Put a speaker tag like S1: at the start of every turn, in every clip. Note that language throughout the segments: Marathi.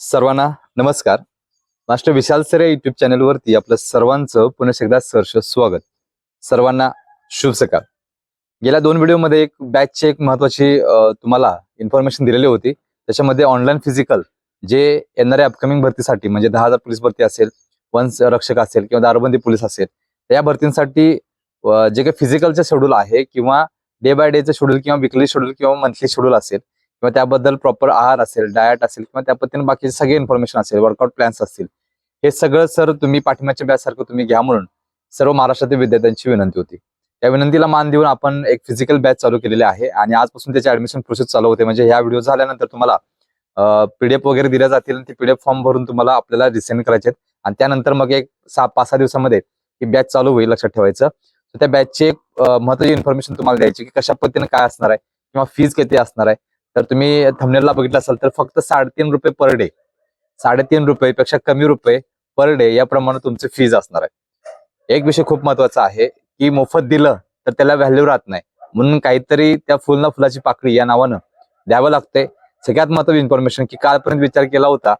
S1: सर्वांना नमस्कार. मास्टर विशाल सरे युट्यूब चॅनलवरती आपलं सर्वांचं पुन्हा एकदा सहर्ष स्वागत. सर्वांना शुभ सकाळ. गेल्या दोन व्हिडिओमध्ये एक बॅचची एक महत्वाची तुम्हाला इन्फॉर्मेशन दिलेली होती. त्याच्यामध्ये ऑनलाईन फिजिकल जे येणाऱ्या अपकमिंग भरतीसाठी म्हणजे दहा हजार पोलीस भरती असेल वन रक्षक असेल किंवा दारूबंदी पोलीस असेल त्या भरतींसाठी जे काही फिजिकलचं शेड्यूल आहे किंवा डे बाय डेचं शेड्यूल किंवा विकली शेड्यूल किंवा मंथली शेड्यूल असेल किंवा त्याबद्दल प्रॉपर आहार असेल डायट असेल किंवा त्या पद्धतीने बाकीचे सगळे इन्फॉर्मेशन असेल वर्कआउट प्लॅन्स असतील हे सगळं सर तुम्ही पाठिंब्याच्या बॅच सारखं तुम्ही घ्या म्हणून सर्व महाराष्ट्रातील विद्यार्थ्यांची विनंती होती. त्या विनंतीला मान देऊन आपण एक फिजिकल बॅच चालू केलेली आहे आणि आजपासून त्याची ऍडमिशन प्रोसेस चालू होते. म्हणजे ह्या व्हिडिओ झाल्यानंतर तुम्हाला पीडीएफ वगैरे दिल्या जातील आणि ते पीडीएफ फॉर्म भरून तुम्हाला आपल्याला रिसेंड करायचे आहेत. आणि त्यानंतर मग एक सहा पाच सहा दिवसामध्ये ही बॅच चालू होईल लक्षात ठेवायचं. त्या बॅचचे महत्वाची इन्फॉर्मेशन तुम्हाला द्यायची की कशा पद्धतीने काय असणार आहे किंवा फीज किती असणार आहे. तर तुम्ही थमनेरला बघितलं असाल तर फक्त साडेतीन रुपये पर डे साडेतीन रुपयेपेक्षा कमी रुपये पर डे या प्रमाणे तुमची फीज असणार आहे. एक विषय खूप महत्त्वाचा आहे की मोफत दिलं तर त्याला व्हॅल्यू राहत नाही. म्हणून काहीतरी त्या फुल ना फुलाची पाकळी या नावानं द्यावं लागतंय. सगळ्यात महत्वाची इन्फॉर्मेशन की कालपर्यंत विचार केला होता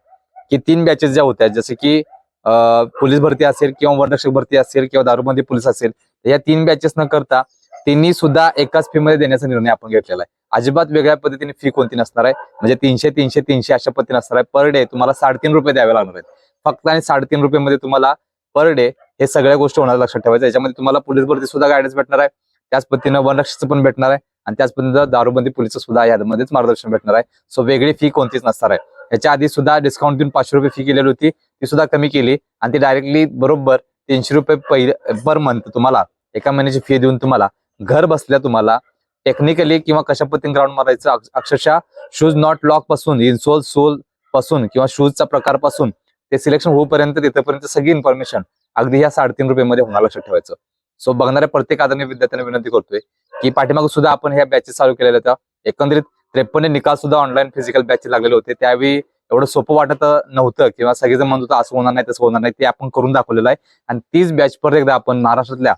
S1: की तीन बॅचेस ज्या होत्या जसे की पोलीस भरती असेल किंवा वनरक्षक भरती असेल किंवा दारूबंदी पोलीस असेल तर या तीन बॅचेस न करता तिन्ही सुद्धा एकाच फी मध्ये देण्याचा निर्णय आपण घेतलेला आहे. अजिबात वेगळ्या पद्धतीने फी कोणती नसणार आहे. म्हणजे तीनशे तीनशे तीनशे अशा पद्धतीने असणार आहे. पर डे तुम्हाला साडेतीन रुपये द्यावे लागणार आहेत. फक्त आणि साडेतीन रुपये मध्ये तुम्हाला पर डे हे सगळ्या गोष्टी होणार लक्षात ठेवायचं. याच्यामध्ये तुम्हाला पोलीस भरती सुद्धा गायडन्स भेटणार आहे. त्याच पद्धतीनं वनरक्षकचं पण भेटणार आहे. आणि त्याच पद्धतीनं दारूबंदी पोलीस सुद्धा यामध्येच मार्गदर्शन भेटणार आहे. सो वेगळी फी कोणतीच नसणार आहे. याच्या आधी सुद्धा डिस्काउंट देऊन पाचशे रुपये फी केलेली होती. ती सुद्धा कमी केली. आणि ती डायरेक्टली बरोबर तीनशे रुपये पहिले पर मंथ तुम्हाला एका महिन्याची फी देऊन तुम्हाला घर बसल्या तुम्हाला. टेक्निकली किंवा कशा पद्धतीने ग्राउंड मारायचं अक्षरशः शूज नॉट लॉकपासून इन्सोल सोलपासून किंवा शूजचा प्रकारपासून ते सिलेक्शन होईपर्यंत तिथपर्यंत सगळी इन्फॉर्मेशन अगदी ह्या साडेतीन रुपये मध्ये होणार लक्षात ठेवायचं. सो बघणाऱ्या प्रत्येक आदरणीय विद्यार्थ्यांना विनंती करतोय की पाठीमागे सुद्धा आपण ह्या बॅचेस चालू केलेल्या होत्या. एकंदरीत त्रेपन्न निकाल सुद्धा ऑनलाईन फिजिकल बॅचेस लागलेले होते. त्यावेळी एवढं सोपं वाटत नव्हतं किंवा सगळेजण म्हणत होतं असं होणार नाही तसं होणार नाही. ते आपण करून दाखवलेलं आहे. आणि तीच बॅच परत एकदा आपण महाराष्ट्रातल्या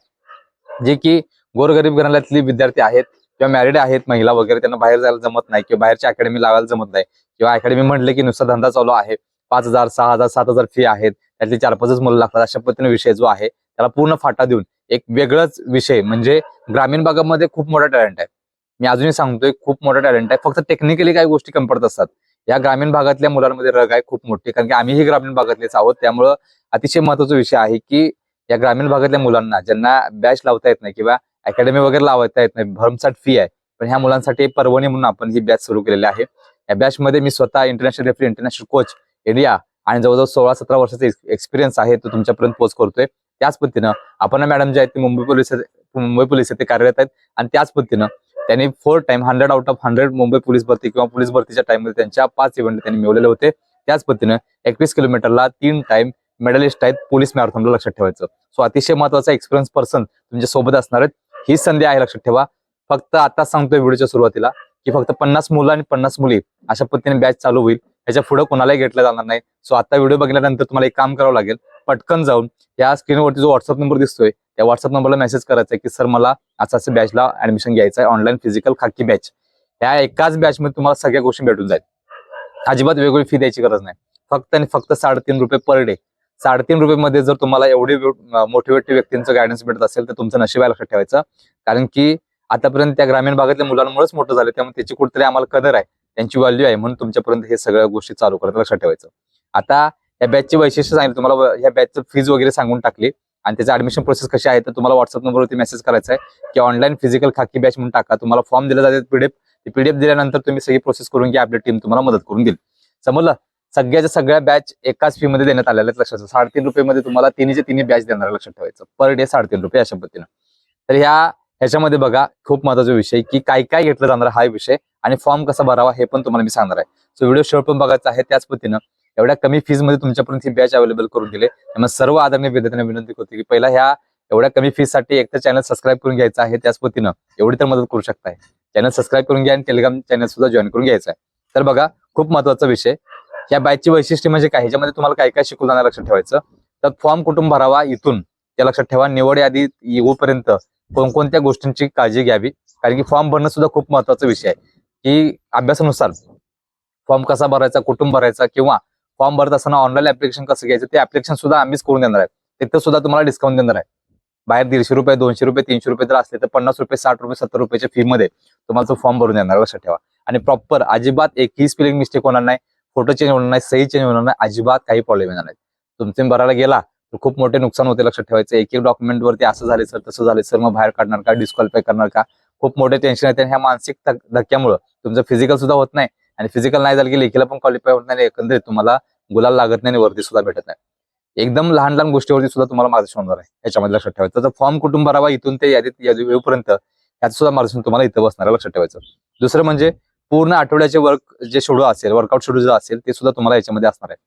S1: जे की गोरगरीब घराण्यातली विद्यार्थी आहेत किंवा मॅरिड आहेत महिला वगैरे त्यांना बाहेर जायला जमत नाही किंवा बाहेरच्या अकॅडमी लावायला जमत नाही. किंवा अकॅडमी म्हटले की नुसता धंदा चालू आहे. पाच हजार सहा हजार सात हजार फी आहेत. त्यातली चार पाचच मुलं लागतात. अशा पद्धतीने विषय जो आहे त्याला पूर्ण फाटा देऊन एक वेगळाच विषय म्हणजे ग्रामीण भागामध्ये खूप मोठा टॅलेंट आहे. मी अजूनही सांगतोय खूप मोठा टॅलेंट आहे. फक्त टेक्निकली काही गोष्टी कमी पडत असतात. या ग्रामीण भागातल्या मुलांमध्ये रग आहे खूप मोठी. कारण की आम्हीही ग्रामीण भागातलेच आहोत. त्यामुळं अतिशय महत्त्वाचा विषय आहे की या ग्रामीण भागातल्या मुलांना ज्यांना बॅच लावता येत नाही किंवा अकॅडमी वगैरे लावता येत नाही. भरमसाठ फी आहे. पण ह्या मुलांसाठी परवणी म्हणून आपण ही बॅच सुरू केलेली आहे. या बॅच मध्ये मी स्वतः international referee international coach India आणि जवळजवळ सोळा सतरा वर्षाचा एक्सपिरियन्स आहे तो तुमच्यापर्यंत पोच करतोय. त्याच पद्धतीनं आपण मॅडम जे आहेत ते मुंबई पोलीस मुंबई पोलीस येथे कार्यरत आहेत. आणि त्याच पद्धतीनं त्यांनी four time hundred out of hundred Mumbai police भरती किंवा पोलीस भरतीच्या टाइममध्ये त्यांच्या पाच इव्हेंट त्यांनी मिळवलेले होते. त्याच पद्धतीनं एकवीस किलोमीटरला तीन टाइम मेडलिस्ट आहेत. पोलीस मॅरेथॉनला लक्षात ठेवायचं. सो अतिशय महत्त्वाचा एक्सपिरियन्स पर्सन तुमच्यासोबत असणार आहेत. ही संधी आहे लक्षात ठेवा. फक्त आता सांगतोय व्हिडिओच्या सुरुवातीला की फक्त पन्नास मुलं आणि पन्नास मुली अशा पद्धतीने बॅच चालू होईल. याच्यापुढे कोणालाही घेतलं जाणार नाही. सो आता व्हिडिओ बघितल्यानंतर तुम्हाला एक काम करावं लागेल. पटकन जाऊन या स्क्रीनवरती जो व्हॉट्सअप नंबर दिसतोय त्या व्हॉट्सअप नंबरला मेसेज करायचा आहे की सर मला असं असं बॅचला ऍडमिशन घ्यायचं आहे ऑनलाईन फिजिकल खाकी बॅच या एकाच बॅच मध्ये तुम्हाला सगळ्या गोष्टी भेटून जाईल. अजिबात वेगवेगळी फी द्यायची गरज नाही. फक्त आणि फक्त साडेतीन रुपये पर डे साडेतीन रुपये मध्ये जर तुम्हाला एवढी मोटिवेटिव्ह व्यक्तींचं गायडन्स भेटत असेल तर तुमचं नशीब लक्षात ठेवायचं. कारण की आतापर्यंत त्या ग्रामीण भागातल्या मुलांमुळेच मोठं झालं त्यामुळे त्याची कुठेतरी आम्हाला कदर आहे त्यांची व्हॅल्यू आहे म्हणून तुमच्यापर्यंत हे सगळ्या गोष्टी चालू करत लक्षात ठेवायचं. आता या बॅचची वैशिष्ट्य सांगितलं तुम्हाला या बॅचचं फीज वगैरे सांगून टाकली. आणि त्याचं ऍडमिशन प्रोसेस कशी आहे तर तुम्हाला व्हॉट्सअप नंबरवरती मेसेज करायचा आहे की ऑनलाईन फिजिकल खाकी बॅच म्हणून टाका. तुम्हाला फॉर्म दिला जाते पीडीएफ पीडीएफ दिल्यानंतर तुम्ही सगळी प्रोसेस करून घ्या आपली टीम तुम्हाला मदत करून देईल. समजलं? सगळ्याच्या सगळ्या बॅच एकाच फी मध्ये देण्यात आलेल्या आहेत लक्षात ठेवा. साडेतीन रुपये मध्ये तुम्हाला तिन्हीचे तिन्ही बॅच देणार लक्षात ठेवायचं. पर डे साडेतीन रुपये अशा पद्धतीनं. तर ह्या ह्याच्यामध्ये बघा खूप महत्त्वाचा विषय की काय काय घेतलं जाणार हा विषय आणि फॉर्म कसा भरावा हे पण तुम्हाला मी सांगणार आहे. सो व्हिडिओ शेवट पण बघायचा आहे त्याच पद्धतीनं. एवढ्या कमी फीजमध्ये तुमच्यापर्यंत ही बॅच अवेलेबल करून दिले. त्यामुळे सर्व आदरणीय विद्यार्थ्यांना विनंती करते की पहिला ह्या एवढ्या कमी फीजसाठी एक तर चॅनल सबस्क्राईब करून घ्यायचं आहे त्याच पद्धतीनं. एवढी तर मदत करू शकताय. चॅनल सबस्क्राईब करून घ्या आणि टेलिग्राम चॅनल सुद्धा जॉईन करून घ्यायचं आहे. तर बघा खूप महत्त्वाचा विषय. या बॅचची वैशिष्ट्य म्हणजे काय? ह्याच्यामध्ये तुम्हाला काय काय शिकवलं जाणार लक्षात ठेवायचं. तर फॉर्म कुठून भरावा? इथून. त्या लक्षात ठेवा. निवड यादी येऊपर्यंत कोणकोणत्या गोष्टींची काळजी घ्यावी? कारण की फॉर्म भरणं सुद्धा खूप महत्त्वाचा विषय आहे. की अभ्यासानुसार फॉर्म कसा भरायचा कुठून भरायचा किंवा फॉर्म भरत असताना ऑनलाईन ऍप्लिकेशन कसं घ्यायचं? ते ऍप्लिकेशन सुद्धा आम्हीच करून देणार आहे. तिथं सुद्धा तुम्हाला डिस्काउंट देणार आहे. बाहेर दीडशे रुपये दोनशे रुपये तीनशे रुपये जर असले तर पन्नास रुपये साठ रुपये सत्तर रुपयाच्या फी मध्ये तुम्हाला तो फॉर्म भरून देणार लक्षात ठेवा. आणि प्रॉपर अजिबात एकही स्पेलिंग मिस्टेक होणार नाही. फोटो चेंज होणार नाही सही चेंज होणार नाही अजिबात काही प्रॉब्लेम येणार नाही तुमचे भरायला गेला तर खूप मोठे नुकसान होते लक्षात ठेवायचं. एक एक डॉक्युमेंट वरती असं झाले सर तसं झाले सर मग बाहेर काढणार का डिस्क्वालिफाय करणार का? खूप मोठे टेन्शन येते आणि ह्या मानसिक धक्क्यामुळं तुमचं फिजिकल सुद्धा होत नाही आणि फिजिकल नाही झालं की लेखीला पण क्वालिफाय होत नाही एकंदरीत तुम्हाला गुलाल लागत नाही आणि वरती सुद्धा भेटत नाही. एकदम लहान लहान गोष्टीवरती सुद्धा तुम्हाला मार्गदर्शन होणार आहे. याच्यामध्ये लक्षात ठेवायचं. तर फॉर्म कुठून भरावा इथून ते यादीत यादी येऊपर्यंत याचं सुद्धा मार्गदर्शन तुम्हाला इथं बसणार लक्षात ठेवायचं. दुसरं म्हणजे पूर्ण आठवड्याचे वर्क जे शेड्यूल असेल वर्कआउट शेड्यूल जे असेल ते सुद्धा तुम्हाला याच्यामध्ये असणार आहे.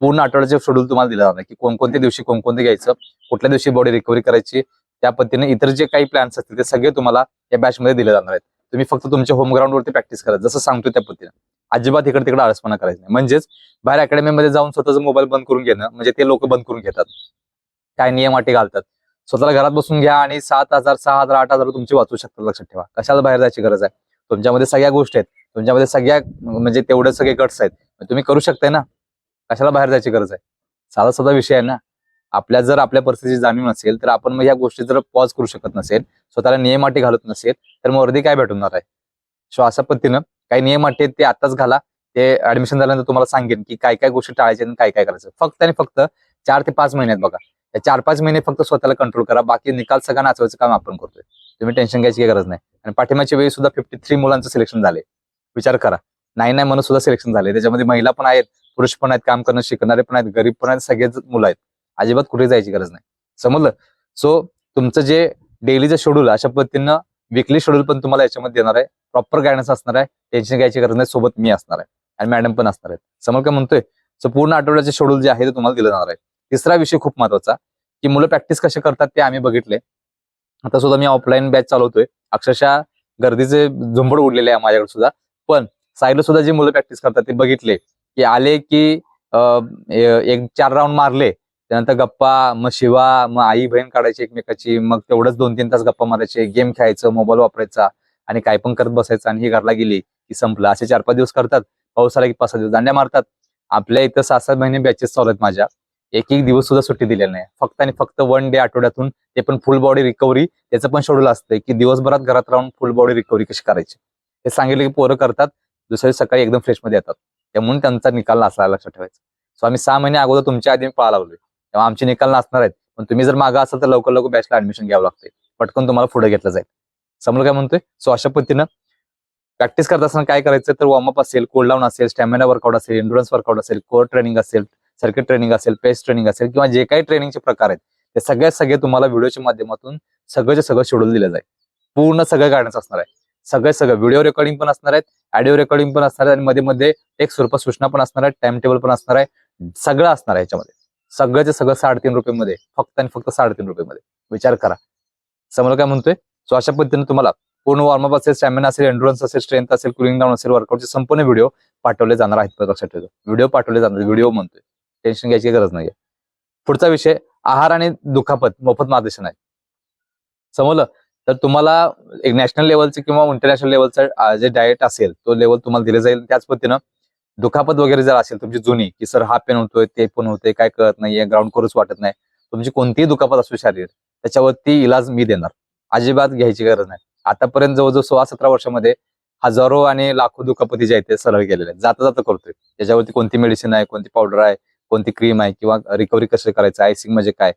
S1: पूर्ण आठवड्याचे शेड्यूल तुम्हाला दिलं जाणार की कोणकोणत्या दिवशी कोणकोणते घ्यायचं कुठल्या दिवशी बॉडी रिकव्हरी करायची त्या पद्धतीने इतर जे काही प्लॅन्स असतील ते सगळे तुम्हाला या बॅच मध्ये दिले जाणार आहेत. तुम्ही फक्त तुमच्या होमग्राऊंडवरती प्रॅक्टिस करा जसं सांगतो त्या पद्धतीने. अजिबात इकडे तिकडे आळसपणा करायचं नाही. म्हणजेच बाहेर अकॅडमीमध्ये जाऊन स्वतःचा मोबाईल बंद करून घेणं म्हणजे ते लोक बंद करून घेतात. काय नियम अटी घालतात. स्वतःला घरात बसून घ्या आणि सात हजार सहा हजार आठ हजार तुमचे वाचू शकतात लक्षात ठेवा. कशाला बाहेर जायची गरज आहे? तुमच्यामध्ये सगळ्या गोष्टी आहेत. तुमच्यामध्ये सगळ्या म्हणजे तेवढे सगळे गट्स आहेत. तुम्ही करू शकताय ना? कशाला बाहेर जायची गरज आहे? साधा साधा विषय आहे ना? आपल्या जर आपल्या परिस्थितीची जाणीव नसेल तर आपण मग या गोष्टी जर पॉज करू शकत नसेल स्वतःला नियमाटी घालत नसेल तर मग वरती काय भेटणार आहे? सो अशा पद्धतीनं काही नियम अटी आहेत ते आताच घाला. ते ऍडमिशन झाल्यानंतर तुम्हाला सांगेन की काय काय गोष्टी टाळायच्या आणि काय काय करायचं. फक्त आणि फक्त चार ते पाच महिन्यात बघा. चार पाच महिने फक्त स्वतःला कंट्रोल करा. बाकी निकाल सगळं नाचवायचं काम आपण करतोय. तुम्ही टेन्शन घ्यायची काही गरज नाही. आणि पाठिंबाच्या वेळी सुद्धा फिफ्टी थ्री मुलांचं सिलेक्शन झाले विचार करा. नाही नाही म्हणून सुद्धा सिलेक्शन झाले त्याच्यामध्ये महिला पण आहेत पुरुष पण आहेत काम करणं शिकणारे पण आहेत गरीब पण आहेत सगळेच मुलं आहेत. अजिबात कुठे जायची गरज नाही. समजलं? सो तुमचं जे डेलीचं शेड्यूल अशा पद्धतीनं विकली शेड्यूल पण तुम्हाला याच्यामध्ये देणार आहे. प्रॉपर गायडन्स असणार आहे. टेन्शन घ्यायची गरज नाही. सोबत मी असणार आहे. आणि मॅडम पण असणार आहेत. समोर काय म्हणतोय? सो पूर्ण आठवड्याचे शेड्यूल जे आहे ते तुम्हाला दिलं जाणार आहे. तिसरा विषय खूप महत्त्वाचा की मुलं प्रॅक्टिस कसे करतात ते आम्ही बघितले आता सुद्धा मी ऑफलाईन बॅच चालवतोय. अक्षरशः गर्दीचे झुंबड उडलेले आहे माझ्याकडे सुद्धा. पण साईडला सुद्धा जे मुलं प्रॅक्टिस करतात ते बघितले की आले की एक चार राऊंड मारले त्यानंतर गप्पा मग शिवा मग आई बहीण काढायची एकमेकाची मग तेवढंच दोन तीन तास गप्पा मारायचे गेम खेळायचं मोबाईल वापरायचा आणि काय पण करत बसायचं आणि ही घरला गेली की संपलं. असे चार पाच दिवस करतात. पाऊस आला की पाच दिवस दांड्या मारतात. आपल्या इथं सहा सात महिने बॅचेस चालू आहेत माझ्या. एक एक दिवस सुद्धा सुट्टी दिलेली नाही. फक्त आणि फक्त वन डे आठवड्यातून ते पण फुल बॉडी रिकव्हरी त्याचं पण शेड्यूल असतं की दिवसभरात घरात राहून फुल बॉडी रिकव्हरी कशी करायची? हे सांगितलं की पोरं करतात दुसऱ्या दिवशी सकाळी एकदम फ्रेशमध्ये येतात. त्यामुळे त्यांचा निकाल नसला लक्षात ठेवायचा. सो आम्ही सहा महिने अगोदर तुमच्या आधी पळा लावलोय तेव्हा आमचे निकाल नसणार आहेत. पण तुम्ही जर मागा असाल तर लवकर लवकर बॅचला ऍडमिशन घ्यावं लागते पटकन तुम्हाला पुढे घेतलं जाईल. समोर काय म्हणतोय? सो अशा पद्धतीनं प्रॅक्टिस करत असताना काय करायचं? तर वॉर्मअप असेल कोल्ड डाऊन असेल स्टॅमिना वर्कआउट असेल इंडुरन्स वर्कआउट असेल कोर ट्रेनिंग असेल सर्किट ट्रेनिंग असेल पेस ट्रेनिंग असेल किंवा जे काही ट्रेनिंगचे प्रकार आहेत ते सगळ्यात सगळे तुम्हाला व्हिडिओच्या माध्यमातून सगळं सगळं शेड्यूल दिलं जाईल. पूर्ण सगळं गायडन्स असणार आहे. सगळं सगळं व्हिडिओ रेकॉर्डिंग पण असणार आहेत ऑडिओ रेकॉर्डिंग पण असणार आहे आणि मध्ये मध्ये एक स्वरूपात सूचना पण असणार आहे टाइम टेबल पण असणार आहे सगळं असणार आहे याच्यामध्ये सगळ्याचे सगळं साडेतीन रुपये मध्ये फक्त आणि फक्त साडेतीन रुपये मध्ये विचार करा. समोर काय म्हणतोय? सो अशा पद्धतीने तुम्हाला पूर्ण वॉर्मअप असेल स्टॅमिना असेल एंडुरन्स असेल स्ट्रेंथ असेल कुलिंग डाऊन असेल वर्कआउटचे संपूर्ण व्हिडिओ पाठवले जाणार आहेत लक्षात ठेवतो व्हिडिओ पाठवले जाणार व्हिडिओ म्हणतोय. टेन्शन घ्यायची गरज नाहीये. पुढचा विषय आहार आणि दुखापत मोफत मार्गदर्शन आहे. समजलं? तर तुम्हाला एक नॅशनल लेवलचे किंवा इंटरनॅशनल लेवलचं जे डाएट असेल तो लेवल तुम्हाला दिले जाईल. त्याच पद्धतीनं दुखापत वगैरे जर असेल तुमची जुनी की सर हा पेन होतोय ते पण होतोय काय कळत नाहीये ग्राउंड करूच वाटत नाही. तुमची कोणतीही दुखापत असू शारीर त्याच्यावरती इलाज मी देणार. अजिबात घ्यायची गरज नाही. आतापर्यंत जवळजवळ सोळा सतरा वर्षामध्ये हजारो आणि लाखो दुखापती जे आहेत ते सरळ गेलेले आहेत. जाता जाता करतोय. त्याच्यावरती कोणती मेडिसिन आहे कोणती पावडर आहे कोणती क्रीम आहे किंवा रिकव्हरी कसं करायचं? आयसिंग म्हणजे काय?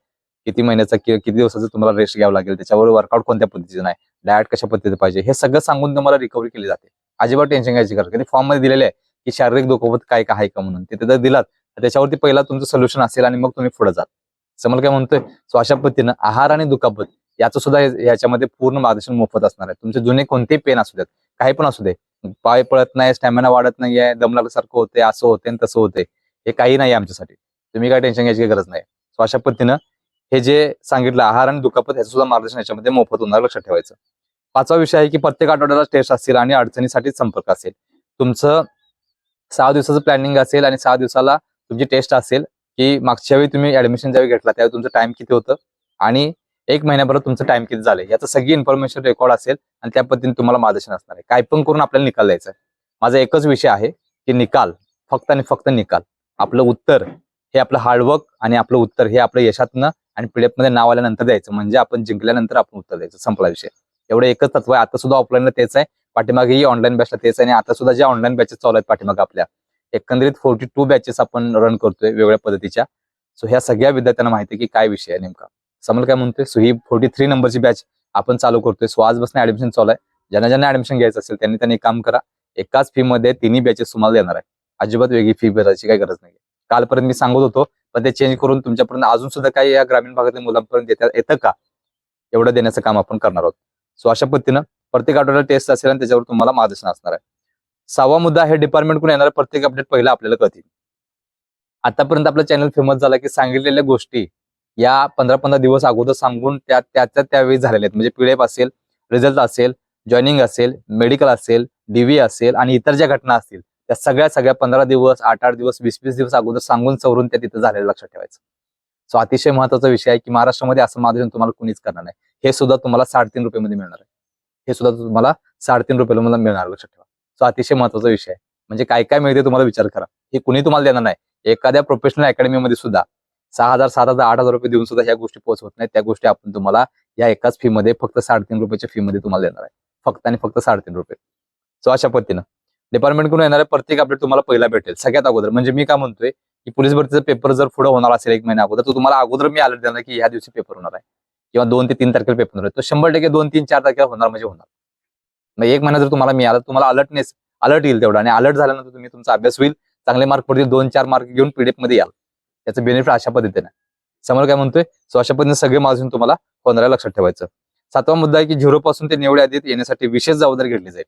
S1: किती महिन्याचा किंवा किती दिवसाचा तुम्हाला रेस्ट घ्यावं लागेल? त्याच्यावर वर्कआउट कोणत्या पद्धतीचं नाही? डायट कशा पद्धतीचं पाहिजे? हे सगळं सांगून तुम्हाला रिकव्हरी केली जाते. अजिबात टेन्शन घ्यायची गरज नाही. फॉर्ममध्ये दिलेले आहे की शारीरिक दुखापत काय काय आहे का म्हणून. तिथे जर दिलात त्याच्यावरती पहिला तुमचं सोल्युशन असेल आणि मग तुम्ही पुढे जात समोर काय म्हणतोय सो अशा पद्धतीनं आहार आणि दुखापत याचं सुद्धा याच्यामध्ये पूर्ण मार्गदर्शन मोफत असणार आहे. तुमचे जुने कोणतेही पेन असू देत काही पण असू दे. पाय पळत नाही स्टॅमिना वाढत नाहीये दमलासारखं लागल्यासारखं होते असं होते आणि तसं होते हे काही नाही आमच्यासाठी. तुम्ही काय टेन्शन घ्यायची गरज नाही. सो अशा पद्धतीनं हे जे सांगितलं आहार आणि दुखापत ह्याचं सुद्धा मार्गदर्शन याच्यामध्ये मोफत होणार लक्षात ठेवायचं. पाचवा विषय आहे की प्रत्येक आठवड्याला टेस्ट असतील आणि अडचणीसाठी संपर्क असेल. तुमचं सहा दिवसाचं प्लॅनिंग असेल आणि सहा दिवसाला तुमची टेस्ट असेल की मागच्या वेळी तुम्ही ऍडमिशन ज्यावेळी घेतला त्यावेळी तुमचं टाइम किती होतं आणि एक महिन्याभरात तुमचं टाइम किती झालं? याचं सगळी इन्फॉर्मेशन रेकॉर्ड असेल आणि त्या पद्धतीने तुम्हाला मार्गदर्शन असणार आहे. काय पण करून आपल्याला निकाल द्यायचा माझा एकच विषय आहे की निकाल. फक्त आणि फक्त निकाल. आपलं उत्तर हे आपलं हार्डवर्क आणि आपलं उत्तर हे आपलं यशातनं आणि पीडीएफमध्ये नाव आल्यानंतर द्यायचं. म्हणजे आपण जिंकल्यानंतर आपण उत्तर द्यायचं. संपला विषय. एवढं एकच तत्व आहे. आता सुद्धा ऑफलाईनला तेच आहे. पाठीमागेही ऑनलाईन बॅचला तेच आहे. आणि आता सुद्धा ज्या ऑनलाईन बॅचेस चालू आहेत पाठीमागे आपल्या एकंदरीत फोर्टी टू बॅचेस आपण रन करतोय वेगवेगळ्या पद्धतीच्या. सो ह्या सगळ्या विद्यार्थ्यांना माहिती आहे की काय विषय आहे नेमका. समोर काय म्हणतोय? सो ही फोर्टी थ्री नंबरची बॅच आपण चालू करतोय. सो आजपासून ऍडमिशन चालू आहे. ज्यांना ज्यांना ऍडमिशन घ्यायचं असेल त्यांनी त्यांनी काम करा. एकाच फी मध्ये तिन्ही बॅचेस तुम्हाला देणार आहे. अजिबात वेगळी फी भरायची काही गरज नाही कालपर्यंत मी सांगत होतो पण ते चेंज करून तुमच्यापर्यंत अजून सुद्धा काही या ग्रामीण भागातल्या मुलांपर्यंत येतं का? एवढं देण्याचं काम आपण करणार आहोत. सो अशा पद्धतीनं प्रत्येक आठवड्याला टेस्ट असेल आणि त्याच्यावर तुम्हाला मार्गदर्शन असणार आहे. सहावा मुद्दा हे डिपार्टमेंटकडून येणारा प्रत्येक अपडेट पहिला आपल्याला कळतील. आतापर्यंत आपलं चॅनल फेमस झाला की सांगितलेल्या गोष्टी या पंधरा पंधरा दिवस अगोदर सांगून त्या त्याच्या त्यावेळी झालेल्या आहेत. म्हणजे पीडीएफ असेल रिझल्ट असेल जॉईनिंग असेल मेडिकल असेल डीव्ही असेल आणि इतर ज्या घटना असतील त्या सगळ्या सगळ्या पंधरा दिवस आठ आठ दिवस वीस वीस दिवस अगोदर सांगून सवरून त्या तिथं झालेलं लक्षात ठेवायचं. सो अतिशय महत्त्वाचा विषय आहे की महाराष्ट्रामध्ये असं मार्गदर्शन तुम्हाला कुणीच करणार नाही. हे सुद्धा तुम्हाला साडेतीन रुपये मध्ये मिळणार आहे. हे सुद्धा तुम्हाला साडेतीन रुपयाला मला मिळणार लक्षात ठेवा. सो अतिशय महत्त्वाचा विषय आहे. म्हणजे काय काय मिळते तुम्हाला विचार करा. हे कुणी तुम्हाला देणार नाही. एखाद्या प्रोफेशनल अकॅडमीमध्ये सुद्धा सहा हजार सात हजार आठ हजार रुपये देऊन सुद्धा ह्या गोष्टी पोहोचवत नाही त्या गोष्टी आपण तुम्हाला या एकाच फीमध्ये फक्त साडेतीन रुपयाच्या फी मध्ये तुम्हाला देणार आहे. फक्त आणि फक्त साडेतीन रुपये. सो अशा पद्धतीनं. डिपार्टमेंटकडून येणारे प्रत्येक अपडेट तुम्हाला पहिला भेटेल सगळ्यात अगोदर. म्हणजे मी काय म्हणतोय की पोलीस भरतीचा पेपर जर पुढे होणार असेल एक महिना अगोदर तर तुम्हाला अगोदर मी अलर्ट देणार की ह्या दिवशी पेपर होणार आहे. किंवा दोन ते तीन तारखेला पेपर होणार आहे. तो शंभर टक्के दोन तीन चार तारखेला होणार म्हणजे होणार. मग एक महिना जर तुम्हाला मिळाला तुम्हाला अलर्टनेस अलर्ट येईल तेवढा. आणि अलर्ट झाल्यानंतर तुम्ही तुमचा अभ्यास होईल चांगले मार्क पडतील दोन चार मार्क घेऊन पीडीएफमध्ये याल. त्याचं बेनिफिट अशा पद्धतीने. समोर काय म्हणतोय? सो अशा पद्धतीने सगळे मार्क्स तुम्हाला होणाऱ्या लक्षात ठेवायचं. सातवा मुद्दा आहे की झिरो पासून ते निवड यादीत येण्यासाठी विशेष जबाबदारी घेतली जाईल.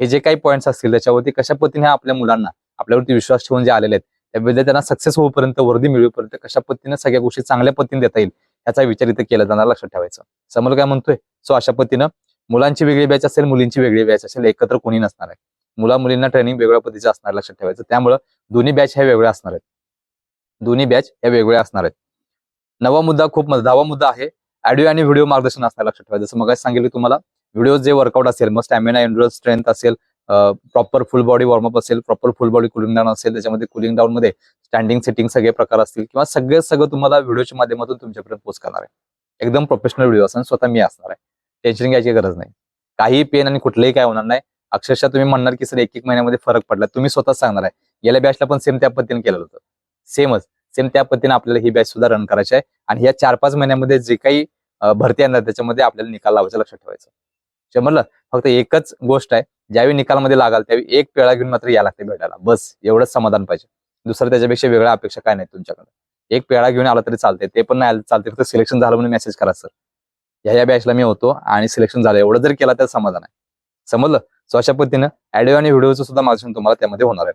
S1: हे जे काही पॉईंट्स असतील त्याच्यावरती कशा पद्धतीने आपल्या मुलांना आपल्यावरती विश्वास ठेवून जे आलेले आहेत त्या विद्यार्थ्यांना सक्सेस होईपर्यंत वर्दी मिळेपर्यंत कशा पद्धतीने सगळ्या गोष्टी चांगल्या पद्धतीने देता येईल याचा विचार इथे केला जाणार लक्षात ठेवायचं. समोर काय म्हणतोय? सो अशा पद्धतीनं मुलांची वेगळी बॅच असेल मुलींची वेगळी बॅच असेल एकत्र कोणी नसणार आहे. मुला मुलींना ट्रेनिंग वेगळ्या पद्धतीचं असणार लक्षात ठेवायचं. त्यामुळं दोन्ही बॅच ह्या वेगळ्या असणार आहेत. दोन्ही बॅच ह्या वेगळ्या असणार आहेत. नवा मुद्दा खूप दहावा मुद्दा आहे. ऑडिओ आणि व्हिडिओ मार्गदर्शन असणार लक्षात ठेवायचं. जसं मग सांगितलं तुम्हाला व्हिडिओ जे वर्कआउट असेल मग स्टॅमिना एन्ड्रोल स्ट्रेंथ असेल proper full body warm up असेल proper full body cooling down असेल त्याच्यामध्ये कुलिंग डाऊन मध्ये स्टँडिंग सिटिंग सगळे प्रकार असतील किंवा सगळे सगळं तुम्हाला व्हिडिओच्या माध्यमातून तुमच्यापर्यंत पोस्ट करणार आहे. एकदम प्रोफेशनल व्हिडिओ असणार स्वतः मी असणार आहे. टेन्शन घ्यायची गरज नाही. काही पेन आणि कुठलंही काय होणार नाही. अक्षरशः तुम्ही म्हणणार की सर एक एक महिन्यामध्ये फरक पडला. तुम्ही स्वतः सांगणार आहे. गेल्या बॅचला पण सेम त्या पद्धतीने केलं होतं. सेमच सेम त्या पद्धतीने आपल्याला ही बॅच सुद्धा रन करायची आहे. आणि या चार पाच महिन्यामध्ये जे काही भरती येणार त्याच्यामध्ये आपल्याला निकाल लावायचा लक्षात ठेवायचं. समजलं फक्त एकच गोष्ट आहे ज्यावेळी निकालमध्ये लागाल त्यावेळी एक पेळा घेऊन मात्र या लागते भेटायला. बस एवढंच समाधान पाहिजे. दुसरं त्याच्यापेक्षा वेगळ्या अपेक्षा काय नाही तुमच्याकडे. एक पेळा घेऊन आला तरी चालते ते पण नाही चालते फक्त सिलेक्शन झालं म्हणून मेसेज करा सर ह्या या बॅचला मी होतो आणि सिलेक्शन झालं. एवढं जर केला तर समाधान आहे. समजलं? सो अशा पद्धतीनं ऑडिओ आणि व्हिडिओचं सुद्धा मार्शन तुम्हाला त्यामध्ये होणार आहे.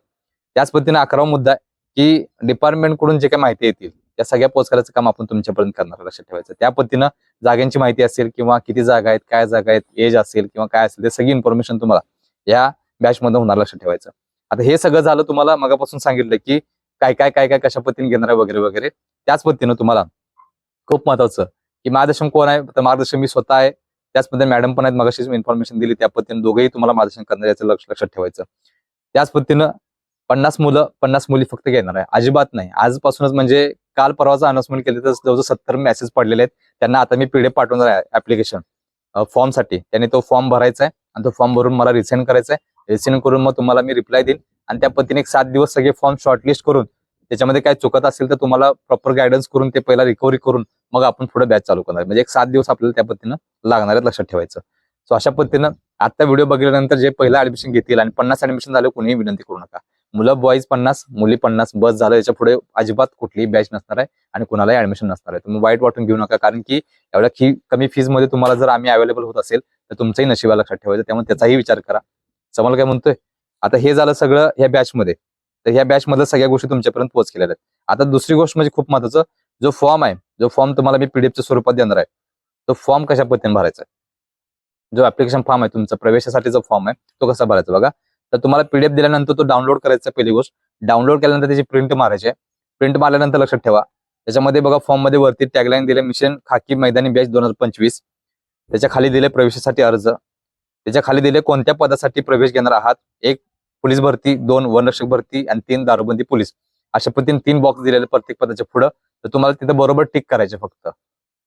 S1: त्याच पद्धतीने अकरावा मुद्दा आहे की डिपार्टमेंटकडून जे काही माहिती येतील त्या सगळ्या पोच करायचं काम आपण तुमच्यापर्यंत करणार लक्षात ठेवायचं. त्या पद्धतीनं जागांची माहिती असेल किंवा किती जागा आहेत काय जागा आहेत एज असेल किंवा काय असेल ते सगळी इन्फॉर्मेशन तुम्हाला या बॅच मध्ये होणार लक्षात ठेवायचं. आता हे सगळं झालं तुम्हाला मगापासून सांगितलं की काय काय काय काय कशा पद्धतीने घेणार आहे वगैरे वगैरे. त्याच पद्धतीनं तुम्हाला खूप महत्वाचं की मार्गदर्शन कोण आहे? तर मार्गदर्शन मी स्वतः आहे. त्याचमध्ये मॅडम पण आहेत मगाशीच मी इन्फॉर्मेशन दिली त्या पद्धतीने दोघेही तुम्हाला मार्गदर्शन करणार याचं लक्ष लक्षात ठेवायचं. त्याच पद्धतीनं पन्नास मुलं पन्नास मुली फक्त घेणार आहे. अजिबात नाही. आजपासूनच म्हणजे काल परवाचं अनाउन्समेंट केली तर जवळजवळ सत्तर मेसेज पडलेले आहेत. त्यांना आता मी पीडीएफ पाठवणार आहे ऍप्लिकेशन फॉर्मसाठी त्यांनी तो फॉर्म भरायचा आहे आणि तो फॉर्म भरून मला रिसेंड करायचा आहे. रिसेंड करून मग तुम्हाला मी रिप्लाय देईन. आणि त्या पद्धतीने एक सात दिवस सगळे फॉर्म शॉर्टलिस्ट करून त्याच्यामध्ये काय चुकत असेल तर तुम्हाला प्रॉपर गायडन्स करून ते पहिला रिकव्हरी करून मग आपण पुढे बॅच चालू करणार. म्हणजे एक सात दिवस आपल्याला त्या पद्धतीनं लागणार आहेत लक्षात ठेवायचं. सो अशा पद्धतीनं आता व्हिडिओ बघितल्यानंतर जे पहिलं ऍडमिशन घेतील आणि पन्नास ऍडमिशन झालं कोणीही विनंती करू नका. मुलं बॉईज पन्नास मुली पन्नास बस झालं याच्यापुढे अजिबात कुठलीही बॅच नसणार आहे आणि कुणालाही ऍडमिशन नसणार आहे. तुम्ही वाईट वाटून घेऊ नका कारण की एवढ्या फी कमी फीजमध्ये तुम्हाला जर आम्ही अवेलेबल होत असेल तर तुमचंही नशिबा लक्षात ठेवायचं त्यामुळे त्याचाही विचार करा. समोर काय म्हणतोय? आता हे झालं सगळं ह्या बॅच मध्ये. तर ह्या बॅच मधल्या सगळ्या गोष्टी तुमच्यापर्यंत पोहोच केलेल्या आहेत. आता दुसरी गोष्ट म्हणजे खूप महत्वाचं जो फॉर्म आहे जो फॉर्म तुम्हाला मी पीडीएफच्या स्वरूपात देणार आहे तो फॉर्म कशा पद्धतीने भरायचा आहे? जो ऍप्लिकेशन फॉर्म आहे तुमचा प्रवेशासाठीचा फॉर्म आहे तो कसा भरायचा बघा तर तुम्हाला पीडीएफ दिल्यानंतर तो डाउनलोड करायचा पहिली गोष्ट. डाउनलोड केल्यानंतर त्याची प्रिंट मारायची. प्रिंट मारल्यानंतर लक्षात ठेवा. त्याच्यामध्ये बघा फॉर्ममध्ये वरती टॅगलाईन दिले मिशन खाकी मैदानी बॅच दोन हजार पंचवीस. त्याच्याखाली दिले प्रवेशासाठी अर्ज. त्याच्याखाली दिले कोणत्या पदासाठी प्रवेश घेणार आहात? एक पोलीस भरती. दोन वनरक्षक भरती. आणि तीन दारूबंदी पोलीस. अशा पद्धतीने तीन बॉक्स दिलेले प्रत्येक पदाच्या पुढं. तर तुम्हाला तिथं बरोबर टिक करायचे फक्त.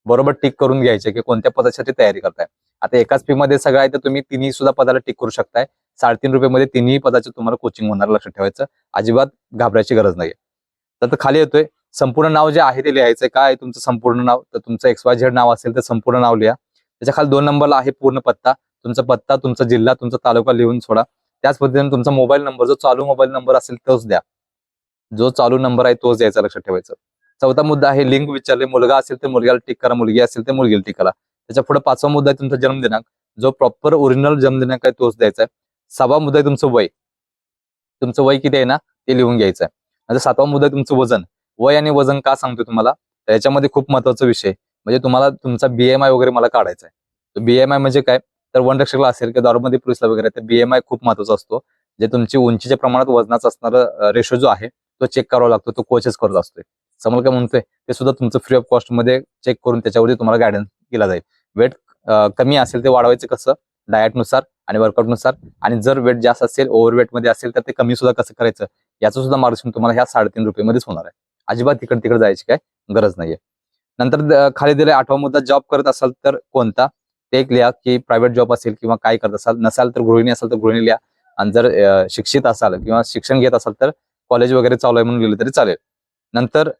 S1: बरोबर टिक करून घ्यायचे की कोणत्या पदासाठी तयारी करताय. आता एकाच फी मध्ये सगळं आहे तर तुम्ही तिन्ही सुद्धा पदाला टिक करू शकताय. साडेतीन रुपये मध्ये तिन्ही पदाचे तुम्हाला कोचिंग होणार लक्षात ठेवायचं. अजिबात घाबरायची गरज नाही तर खाली येतोय. संपूर्ण नाव जे आहे ते लिहायचं काय तुमचं संपूर्ण नाव? तर तुमचं एक्स वाय झेड नाव असेल तर संपूर्ण नाव लिहा. त्याच्याखाली दोन नंबरला आहे पूर्ण पत्ता. तुमचा पत्ता तुमचा जिल्हा तुमचा तालुका लिहून सोडा. त्याच पद्धतीने तुमचा मोबाईल नंबर जो चालू मोबाईल नंबर असेल तोच द्या. जो चालू नंबर आहे तोच द्यायचा लक्षात ठेवायचं. चौथा मुद्दा आहे लिंक विचारले मुलगा असेल तर मुलग्याला टिक करा मुलगी असेल तर मुलगीला टिक करा. त्याच्या पुढे पाचवा मुद्दा आहे तुमचा जन्मदिनांक. जो प्रॉपर ओरिजिनल जन्मदिनांक आहे तोच द्यायचा आहे. सहावा मुद्दा आहे तुमचं वय. तुमचं वय किती आहे ना ते लिहून घ्यायचं आहे. आणि सातवा मुद्दा आहे तुमचं वजन. वय आणि वजन का सांगतो तुम्हाला? त्याच्यामध्ये खूप महत्त्वाचा विषय म्हणजे तुम्हाला तुमचा बीएमआय वगैरे मला काढायचा आहे. बीएमआय म्हणजे काय? तर वन रक्षकला असेल किंवा दारूमध्ये पुरुषला वगैरे तर बीएमआय खूप महत्त्वाचा असतो. जे तुमची उंचीच्या प्रमाणात वजनाचा असणारा रेशो जो आहे तो चेक करावा लागतो तो कोचेस करत असतोय. समोर काय म्हणतोय? ते सुद्धा तुमचं फ्री ऑफ कॉस्टमध्ये चेक करून त्याच्यावरती तुम्हाला गायडन्स केला जाईल. वेट कमी असेल ते वाढवायचं कसं? डायटनुसार आणि वर्कआउटनुसार आणि जर वेट जास्त असेल ओव्हरमध्ये असेल तर ते कमी सुद्धा कसं करायचं? याचं सुद्धा मार्गदर्शन तुम्हाला ह्या साडेतीन रुपये मध्येच होणार आहे. अजिबात तिकडे तिकडे जायची काय गरज नाहीये. नंतर खाली दिले आठवा मुद्दा जॉब करत असाल तर कोणता? ते एक लिहा की प्रायव्हेट जॉब असेल किंवा काय करत असाल नसाल तर गृहिणी असाल तर गृहिणी लिहा. आणि जर शिक्षित असाल किंवा शिक्षण घेत असाल तर कॉलेज वगैरे चालू आहे म्हणून लिहिलं तरी चालेल. नंतर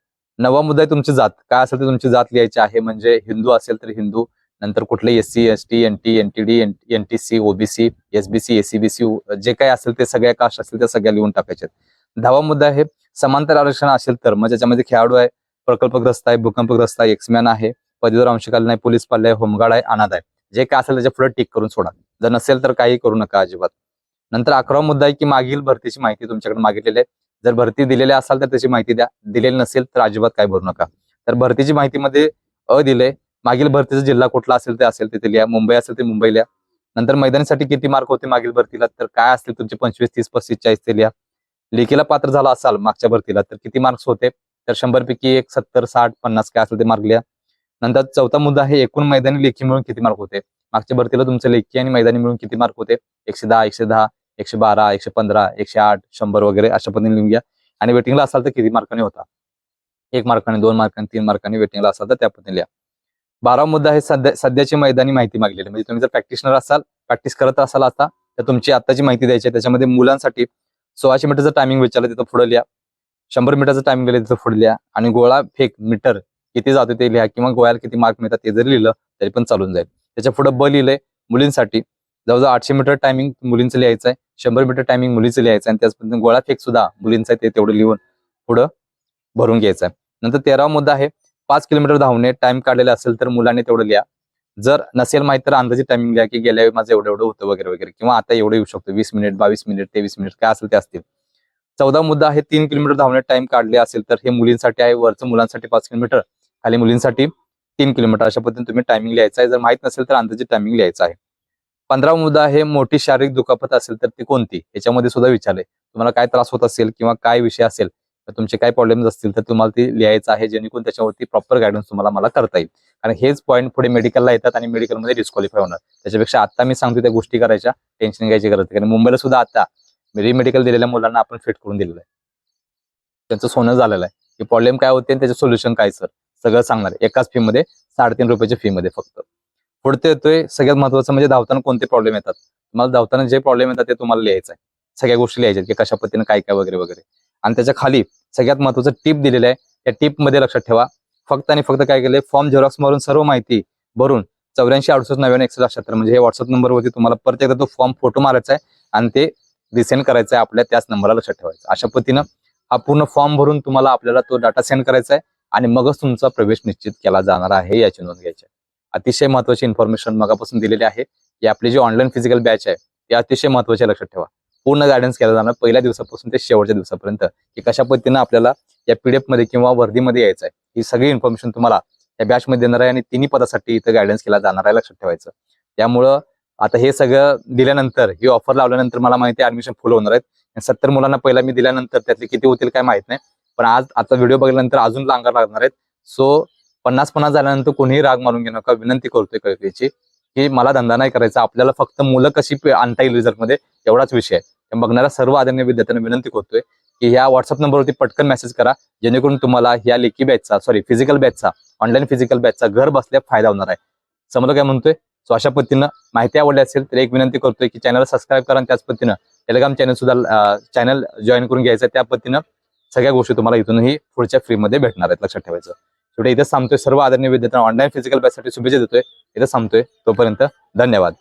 S1: नवा मुद्दा आहे तुमची जात. काय असेल तर तुमची जात लिहायची आहे. म्हणजे हिंदू असेल तर हिंदू नंतर कुठले S C S T N T N T D N T C OBC SBC ACBC जे काही असेल ते सगळ्या कास्ट असतील त्या सगळ्या लिहून टाकायचे दहावा मुद्दा आहे समांतर आरक्षण असेल तर म्हणजे मग ज्याच्यामध्ये खेळाडू आहे प्रकल्पग्रस्त आहे भूकंपग्रस्त आहे एक्समॅन आहे पदवीधर अंशकालीन आहे पोलीस पाल्य आहे होमगार्ड आहे अनाथ आहे. जे काय असेल त्याच्या पुढे टिक करून सोडा. जर नसेल तर काही करू नका अजिबात. नंतर अकरावा मुद्दा आहे की मागील भरतीची माहिती तुमच्याकडे मागितलेली आहे. जर भरती दिलेली असाल तर त्याची माहिती द्या. दिलेली नसेल तर अजिबात काय भरू नका. तर भरतीची माहितीमध्ये अ दिले मागील भरतीचा जिल्हा कुठला असेल ते असेल तिथे लिहा. मुंबई असेल ते मुंबई लिहा. नंतर मैदानीसाठी किती मार्क होते मागील भरतीला? तर काय असतील तुमचे पंचवीस तीस पस्तीस चाळीस ते लिहा. लेखीला पात्र झाला असाल मागच्या भरतीला तर किती मार्क्स होते? तर शंभर पैकी एक सत्तर साठ पन्नास काय असेल ते मार्क लिहा. नंतर चौथा मुद्दा आहे एकूण मैदानी लेखी मिळून किती मार्क होते? मागच्या भरतीला तुमचे लेखी आणि मैदानी मिळून किती मार्क होते? एकशे दहा एकशे दहा एकशे बारा एकशे पंधरा एकशे आठ शंभर वगैरे अशा पद्धतीने लिहून घ्या. आणि वेटिंगला असाल तर किती मार्काने होता? एक मार्काने दोन मार्काने तीन मार्काने वेटिंगला असाल तर त्या पद्धतीने लिहा. बारावा मुद्दा हे सध्या सध्याची मैदानी माहिती मागलेली म्हणजे तुम्ही जर प्रॅक्टिशनर असाल प्रॅक्टिस करत असाल आता तर तुमची आताची माहिती द्यायची आहे. त्याच्यामध्ये मुलांसाठी सोळाशे मीटरचं टायमिंग विचारलं तिथं पुढे लिहा. शंभर मीटरचं टायमिंग दिलं तिथं पुढे लिहा. आणि गोळा फेक मीटर किती जातो ते लिहा. किंवा गोळ्याला किती मार्क मिळतात ते जरी लिहिलं तरी पण चालून जाईल. त्याच्या पुढे ब लिहिलंय मुलींसाठी. जवळजवळ आठशे मीटर टायमिंग मुलींचं लिहायचं आहे. शंभर मीटर टायमिंग मुलीचं लिहायचं आणि त्याच पद्धतीने गोळा फेक सुद्धा मुलींचा आहे ते तेवढं लिहून पुढं भरून घ्यायचं आहे. नंतर तेरावा मुद्दा आहे पाच किलोमीटर धावणे टाइम काढलेला असेल तर मुलांनी तेवढं लिहा. जर नसेल माहीत तर अंदाजे टायमिंग लिहा की गेल्या वेळी माझं एवढं एवढं होतं वगैरे वगैरे. किंवा आता एवढं येऊ शकतो वीस मिनिट बावीस मिनिट तेवीस मिनिट काय असेल ते असतील. चौदा मुद्दा आहे तीन किलोमीटर धावणे टाइम काढले असेल तर हे मुलींसाठी आहे वरचं मुलांसाठी पाच किलोमीटर खाली मुलींसाठी तीन किलोमीटर अशा पद्धतीने तुम्ही टायमिंग लिहायचं आहे. जर माहीत नसेल तर अंदाजे टायमिंग लिहायचं आहे. पंधरा मुद्दा हे मोठी शारीरिक दुखापत असेल तर ती कोणती? याच्यामध्ये सुद्धा विचारले. तुम्हाला काय त्रास होत असेल किंवा काय विषय असेल तर तुमचे काय प्रॉब्लेम्स असतील तर तुम्हाला ती लिहायचं आहे जेणेकरून त्याच्यावरती प्रॉपर गायडन्स तुम्हाला मला करता येईल. कारण हेच पॉईंट पुढे मेडिकलला येतात आणि मेडिकलमध्ये डिस्क्वालिफाय होणार. त्याच्यापेक्षा आता मी सांगतो त्या गोष्टी करायच्या टेन्शन घ्यायची गरज नाही. कारण मुंबईला सुद्धा आता री मेडिकल दिलेल्या मुलांना आपण फिट करून दिलेलं आहे. त्यांचं सोनं झालेलं आहे. की प्रॉब्लेम काय होते आणि त्याचं सोल्युशन काय सर सगळं सांगणार. एकाच फी मध्ये साडेतीन रुपयाच्या फी मध्ये फक्त. पुढते येतोय सगळ्यात महत्वाचं म्हणजे धावताना कोणते प्रॉब्लेम येतात? तुम्हाला धावताना जे प्रॉब्लेम येतात ते तुम्हाला लिहायचं आहे सगळ्या गोष्टी लिहायच्या की कशा पद्धतीने काय काय वगैरे वगैरे. आणि त्याच्याखाली सगळ्यात महत्वाचं टिप दिलेलं आहे. त्या टिपमध्ये लक्षात ठेवा. फक्त आणि फक्त काय केलंय? फॉर्म झेरॉक्स मारून सर्व माहिती भरून चौऱ्याऐंशी अडुसष्ट नव्याण्णव एकशे अठ्याहत्तर म्हणजे हे व्हॉट्सअप नंबरवरती तुम्हाला परत एकदा तो फॉर्म फोटो मारायचा आहे आणि ते रिसेंड करायचं आहे आपल्या त्याच नंबरला लक्षात ठेवायचं. अशा पद्धतीनं हा पूर्ण फॉर्म भरून तुम्हाला आपल्याला तो डाटा सेंड करायचा आहे आणि मगच तुमचा प्रवेश निश्चित केला जाणार आहे याची नोंद घ्यायची अतिशय महत्वाची इन्फॉर्मेशन मगापासून दिलेली आहे. की आपली जी ऑनलाईन फिजिकल बॅच आहे ती अतिशय महत्वाची लक्षात ठेवा. पूर्ण गायडन्स केला जाणार पहिल्या दिवसापासून ते शेवटच्या दिवसापर्यंत. की कशा पद्धतीनं आपल्याला या पीडीएफमध्ये किंवा वर्दीमध्ये यायचं आहे ही सगळी इन्फॉर्मेशन तुम्हाला या बॅच मध्ये देणार आहे आणि तिन्ही पदासाठी इथं गायडन्स केला जाणार आहे लक्षात ठेवायचं. त्यामुळं आता हे सगळं दिल्यानंतर ही ऑफर लावल्यानंतर मला माहिती आहे ऍडमिशन फुल होणार आहेत. सत्तर मुलांना पहिला मी दिल्यानंतर त्यातले किती होतील काय माहीत नाही. पण आज आता व्हिडिओ बघितल्यानंतर अजून लांगर लागणार आहेत. सो पन्नास पन्नास झाल्यानंतर कोणीही राग मारून घेऊ नका. विनंती करतोय कळकळीची की मला धंदा नाही करायचा. आपल्याला फक्त मुलं कशी आणता येईल रिझल्टमध्ये एवढाच विषय आहे. बघणाऱ्या सर्व आदरणीय विद्यार्थ्यांना विनंती करतोय की ह्या व्हॉट्सअप नंबरवरती पटकन मेसेज करा. जेणेकरून तुम्हाला ह्या लेखी बॅचचा सॉरी फिजिकल बॅचचा ऑनलाईन फिजिकल बॅचचा घर बसल्या फायदा होणार आहे. समजा काय म्हणतोय? सो अशा पद्धतीनं माहिती आवडली असेल तर एक विनंती करतोय की चॅनल सबस्क्राईब करा आणि त्याच पद्धतीनं टेलिग्राम चॅनल सुद्धा चॅनल जॉईन करून घ्यायचं त्या पद्धतीनं सगळ्या गोष्टी तुम्हाला इथूनही पुढच्या फ्रीमध्ये भेटणार आहेत. लक्षात ठेवायचं. शेवटी इथं सांगतोय सर्व आदरणीय विद्यार्थ्यांना ऑनलाईन फिजिकल बॅचसाठी शुभेच्छा देतोय. इथं सांगतोय तोपर्यंत धन्यवाद.